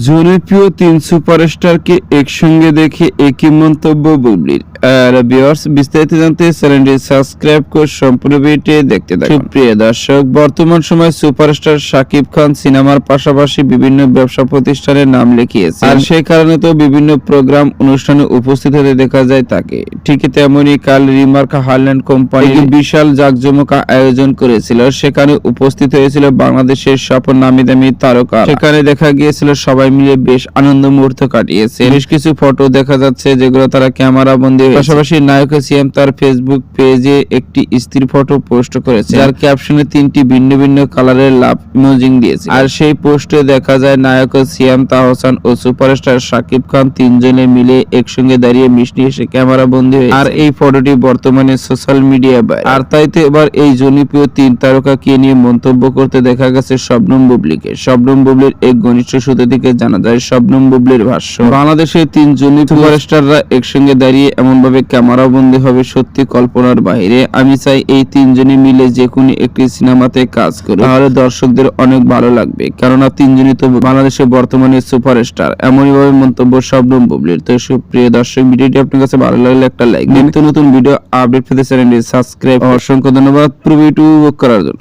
জনপ্রিয় তিন সুপারস্টারকে একসঙ্গে দেখে একই মন্তব্য বুবলির ভিউয়ার্স বিস্তারিত জানতে চ্যানেলটি সাবস্ক্রাইব করে সম্পূর্ণ ভিডিওটি দেখতে থাকুন। সুপ্রিয় দর্শক বর্তমান সময় সুপারস্টার শাকিব খান সিনেমার পাশাপাশি বিভিন্ন ব্যবসা প্রতিষ্ঠানের নাম লিখিয়েছে আর সেই কারণে তো বিভিন্ন প্রোগ্রাম অনুষ্ঠানে উপস্থিত হতে দেখা যায় তাকে। ঠিক তেমনি কাল রিমার্ক হারল্যান্ড কোম্পানি বিশাল জাঁকজমক আয়োজন করেছিল। সেখানে উপস্থিত হয়েছিল বাংলাদেশের সব নামি দামি তারকা। সেখানে দেখা গিয়েছিল সবাই মিলে বেশ আনন্দ মুহূর্ত কাটিয়েছে বেশ কিছু ফটো দেখা যাচ্ছে যেগুলো তারা ক্যামেরা বন্দী। পাশাপাশি নায়ক সিএম তার ফেসবুক পেজে একটি স্ত্রীর ফটো পোস্ট করেছে। যার ক্যাপশনে তিনটি ভিন্ন ভিন্ন কালারের লাভ ইমোজিং দিয়েছে। আর সেই পোস্টে দেখা যায় নায়ক সিএম তাহসান ও সুপারস্টার শাকিব খান তিনজনে মিলে একসঙ্গে দাঁড়িয়ে মিষ্টি এসে ক্যামেরা বন্দী হয়েছে। আর এই ফটোটি বর্তমানে সোশ্যাল মিডিয়া আর তাই তো এবার এই জনপ্রিয় তিন তারকাকে নিয়ে মন্তব্য করতে দেখা গেছে শবনম বুবলিকে। শবনম বুবলির এক ঘনিষ্ঠ সূত্র থেকে জানা যায় শবনম বুবলির ভাষ্য বাংলাদেশের তিন জনি সুপারস্টাররা একসঙ্গে দাঁড়িয়ে এমন ক্যামেরা বন্দী হবে, সত্যি কল্পনার বাইরে। আমি চাই এই তিনজনই মিলে যে কোনো একটি সিনেমাতে কাজ করুক। তাহলে দর্শকদের অনেক ভালো লাগবে। কেননা তিনজনই তো বাংলাদেশের বর্তমানে সুপারস্টার। এমনই ভাবে মন্তব্য শবনম বুবলির। তো সুপ্রিয় দর্শক, ভিডিওটি আপনার কাছে ভালো লাগলে একটা লাইক নিত্য নতুন ভিডিও আপডেট পেতে চ্যানেলটি সাবস্ক্রাইব। অসংখ্য ধন্যবাদ। পুরো করার জন্য।